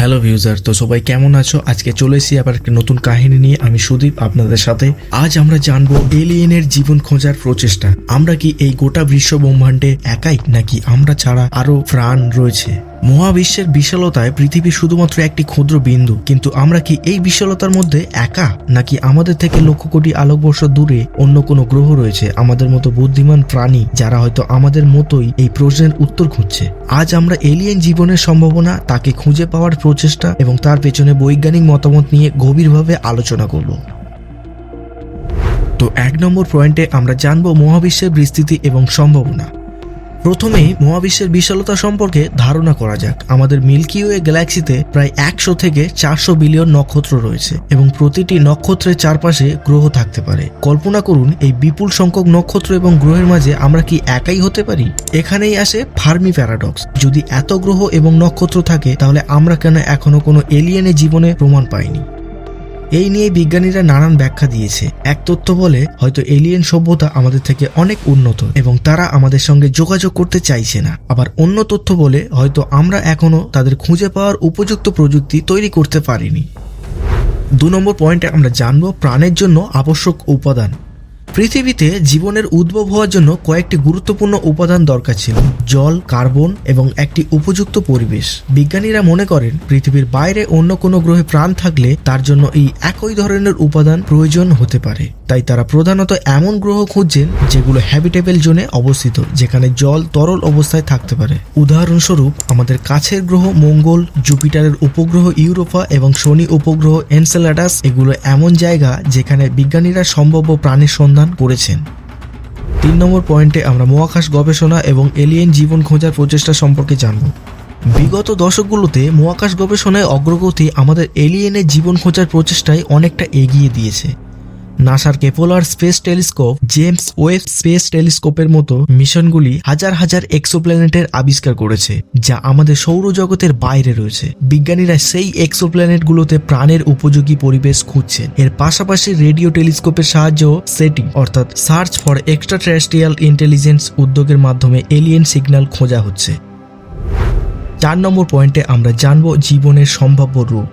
Hello ভিউজার তো সবাই কেমন আছো? আজকে চলে এসেছি আবার একটা নতুন কাহিনী নিয়ে। আমি সুদীপ, আপনাদের সাথে। আজ আমরা জানব এলিয়েনের জীবন খোঁজার প্রচেষ্টা। আমরা কি এই গোটা বিশ্ব ব্রহ্মাণ্ডে একাই, নাকি আমরা ছাড়া আরও প্রাণ রয়েছে? মহাবিশ্বের বিশালতায় পৃথিবী শুধুমাত্র একটি ক্ষুদ্র বিন্দু, কিন্তু আমরা কি এই বিশালতার মধ্যে একা? নাকি আমাদের থেকে লক্ষ কোটি আলোকবর্ষ দূরে অন্য কোনো গ্রহ রয়েছে, আমাদের মতো বুদ্ধিমান প্রাণী যারা হয়তো আমাদের মতোই এই প্রশ্নের উত্তর খুঁজছে? আজ আমরা এলিয়েন জীবনের সম্ভাবনা, তাকে খুঁজে পাওয়ার প্রচেষ্টা এবং তার পেছনে বৈজ্ঞানিক মতামত নিয়ে গভীরভাবে আলোচনা করব। তো এক নম্বর পয়েন্টে আমরা জানব মহাবিশ্বের বিস্তৃতি এবং সম্ভাবনা। প্রথমেই মহাবিশ্বের বিশালতা সম্পর্কে ধারণা করা যাক। আমাদের মিল্কি ওয়ে গ্যালাক্সিতে প্রায় একশো থেকে চারশো বিলিয়ন নক্ষত্র রয়েছে এবং প্রতিটি নক্ষত্রের চারপাশে গ্রহ থাকতে পারে। কল্পনা করুন, এই বিপুল সংখ্যক নক্ষত্র এবং গ্রহের মাঝে আমরা কি একাই হতে পারি? এখানেই আসে ফার্মি প্যারাডক্স। যদি এত গ্রহ এবং নক্ষত্র থাকে, তাহলে আমরা কেন এখনও কোনো এলিয়েনে জীবনে প্রমাণ পাইনি? এই নিয়ে বিজ্ঞানীরা নানান ব্যাখ্যা দিয়েছে। এক তথ্য বলে, হয়তো এলিয়েন সভ্যতা আমাদের থেকে অনেক উন্নত এবং তারা আমাদের সঙ্গে যোগাযোগ করতে চাইছে না। আবার অন্য তথ্য বলে, হয়তো আমরা এখনও তাদের খুঁজে পাওয়ার উপযুক্ত প্রযুক্তি তৈরি করতে পারিনি। দু নম্বর পয়েন্টে আমরা জানব প্রাণের জন্য আবশ্যক উপাদান। পৃথিবীতে জীবনের উদ্ভব হওয়ার জন্য কয়েকটি গুরুত্বপূর্ণ উপাদান দরকার ছিল, জল, কার্বন এবং একটি উপযুক্ত পরিবেশ। বিজ্ঞানীরা মনে করেন, পৃথিবীর বাইরে অন্য কোনো গ্রহে প্রাণ থাকলে তার জন্য এই একই ধরনের উপাদান প্রয়োজন হতে পারে। তাই তারা প্রধানত এমন গ্রহ খুঁজছেন যেগুলো হ্যাবিটেবল জোনে অবস্থিত, যেখানে জল তরল অবস্থায় থাকতে পারে। উদাহরণস্বরূপ, আমাদের কাছের গ্রহ মঙ্গল, জুপিটারের উপগ্রহ ইউরোপা এবং শনি উপগ্রহ এনসেলাডাস, এগুলো এমন জায়গা যেখানে বিজ্ঞানীরা সম্ভাব্য প্রাণীর সন্ধান করেছেন। তিন নম্বর পয়েন্টে আমরা মহাকাশ গবেষণা এবং এলিয়েন জীবন খোঁজার প্রচেষ্টা সম্পর্কে জানব। বিগত দশকগুলোতে মহাকাশ গবেষণায় অগ্রগতি আমাদের এলিয়েনের জীবন খোঁজার প্রচেষ্টায় অনেকটা এগিয়ে দিয়েছে। নাসার Kepler space telescope, James Webb space টেলিস্কোপের মতো মিশনগুলি হাজার হাজার এক্সোপ্ল্যানেটের আবিষ্কার করেছে, যা আমাদের সৌরজগতের বাইরে রয়েছে। বিজ্ঞানীরা সেই এক্সোপ্ল্যানেটগুলোতে প্রাণের উপযোগী পরিবেশ খুঁজছেন। এর পাশাপাশি রেডিও টেলিস্কোপের সাহায্য সেটিং, অর্থাৎ search for extraterrestrial intelligence উদ্যোগের মাধ্যমে এলিয়েন সিগন্যাল খোঁজা হচ্ছে। চার নম্বর পয়েন্টে আমরা জানব জীবনের সম্ভাব্য রূপ।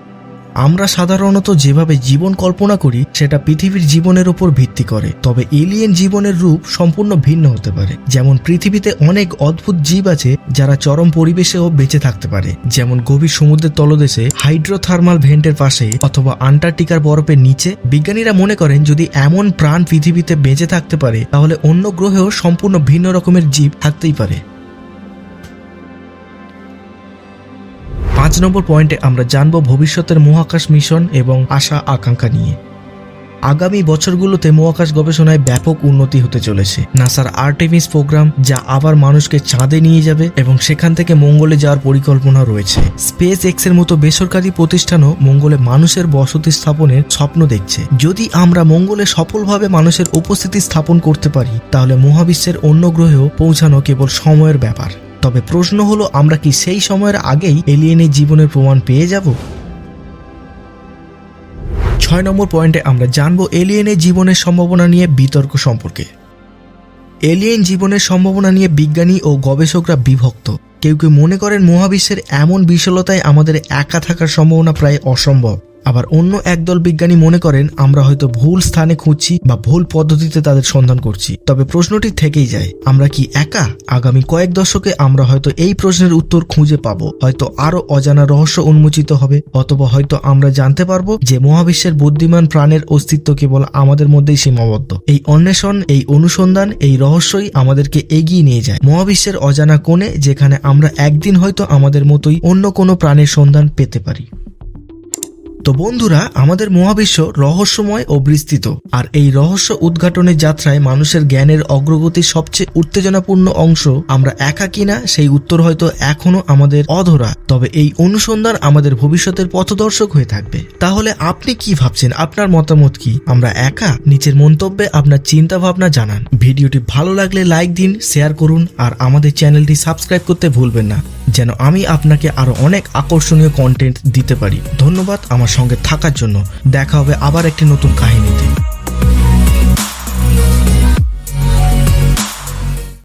আমরা সাধারণত যেভাবে জীবন কল্পনা করি, সেটা পৃথিবীর জীবনের উপর ভিত্তি করে। তবে এলিয়েন জীবনের রূপ সম্পূর্ণ ভিন্ন হতে পারে। যেমন পৃথিবীতে অনেক অদ্ভুত জীব আছে, যারা চরম পরিবেশেও বেঁচে থাকতে পারে। যেমন গভীর সমুদ্রের তলদেশে হাইড্রোথার্মাল ভেন্টের পাশে অথবা আন্টার্কটিকার বরফের নিচে। বিজ্ঞানীরা মনে করেন, যদি এমন প্রাণ পৃথিবীতে বেঁচে থাকতে পারে, তাহলে অন্য গ্রহেও সম্পূর্ণ ভিন্ন রকমের জীব থাকতেই পারে। পাঁচ নম্বর পয়েন্টে আমরা জানব ভবিষ্যতের মহাকাশ মিশন এবং আশা আকাঙ্ক্ষা নিয়ে। আগামী বছরগুলোতে মহাকাশ গবেষণায় ব্যাপক উন্নতি হতে চলেছে। নাসার আর্টেমিস প্রোগ্রাম যা আবার মানুষকে চাঁদে নিয়ে যাবে এবং সেখান থেকে মঙ্গলে যাওয়ার পরিকল্পনা রয়েছে। স্পেস এক্সের মতো বেসরকারি প্রতিষ্ঠানও মঙ্গলে মানুষের বসতি স্থাপনের স্বপ্ন দেখছে। যদি আমরা মঙ্গলে সফলভাবে মানুষের উপস্থিতি স্থাপন করতে পারি, তাহলে মহাবিশ্বের অন্য গ্রহেও পৌঁছানো কেবল সময়ের ব্যাপার। তবে প্রশ্ন হলো, আমরা কি সেই সময়ের আগেই এলিয়েনের জীবনের প্রমাণ পেয়ে যাব? ছয় নম্বর পয়েন্টে আমরা জানব এলিয়েনের জীবনের সম্ভাবনা নিয়ে বিতর্ক সম্পর্কে। এলিয়েন জীবনের সম্ভাবনা নিয়ে বিজ্ঞানী ও গবেষকরা বিভক্ত। কেউ কেউ মনে করেন মহাবিশ্বের এমন বিশালতায় আমাদের একা থাকার সম্ভাবনা প্রায় অসম্ভব। আবার অন্য একদল বিজ্ঞানী মনে করেন, আমরা হয়তো ভুল স্থানে খুঁজছি বা ভুল পদ্ধতিতে তাদের সন্ধান করছি। তবে প্রশ্নটি থেকেই যায়, আমরা কি একা? আগামী কয়েক দশকে আমরা হয়তো এই প্রশ্নের উত্তর খুঁজে পাব। হয়তো আরও অজানা রহস্য উন্মোচিত হবে, অথবা হয়তো আমরা জানতে পারব যে মহাবিশ্বের বুদ্ধিমান প্রাণের অস্তিত্ব কেবল আমাদের মধ্যেই সীমাবদ্ধ। এই অন্বেষণ, এই অনুসন্ধান, এই রহস্যই আমাদেরকে এগিয়ে নিয়ে যায়। মহাবিশ্বের অজানা কোণে, যেখানে আমরা একদিন হয়তো আমাদের মতোই অন্য কোনো প্রাণের সন্ধান পেতে পারি। তো বন্ধুরা, আমাদের মহাবিশ্ব রহস্যময় ও বিস্তৃত। আর এই রহস্য উদ্ঘাটনের যাত্রায় মানুষের জ্ঞানের অগ্রগতির সবচেয়ে উত্তেজনাপূর্ণ অংশ আমরা একা কিনা, সেই উত্তর হয়তো এখনও আমাদের অধরা। তবে এই অনুসন্ধান আমাদের ভবিষ্যতের পথদর্শক হয়ে থাকবে। তাহলে আপনি কি ভাবছেন? আপনার মতামত কি? আমরা একা? নিচের মন্তব্যে আপনার চিন্তা ভাবনা জানান। ভিডিওটি ভালো লাগলে লাইক দিন, শেয়ার করুন, আর আমাদের চ্যানেলটি সাবস্ক্রাইব করতে ভুলবেন না। যেন আমি আপনাকে আরও অনেক আকর্ষণীয় কন্টেন্ট দিতে পারি। ধন্যবাদ আমার সঙ্গে থাকার জন্য। দেখা হবে আবার একটি নতুন কাহিনীতে।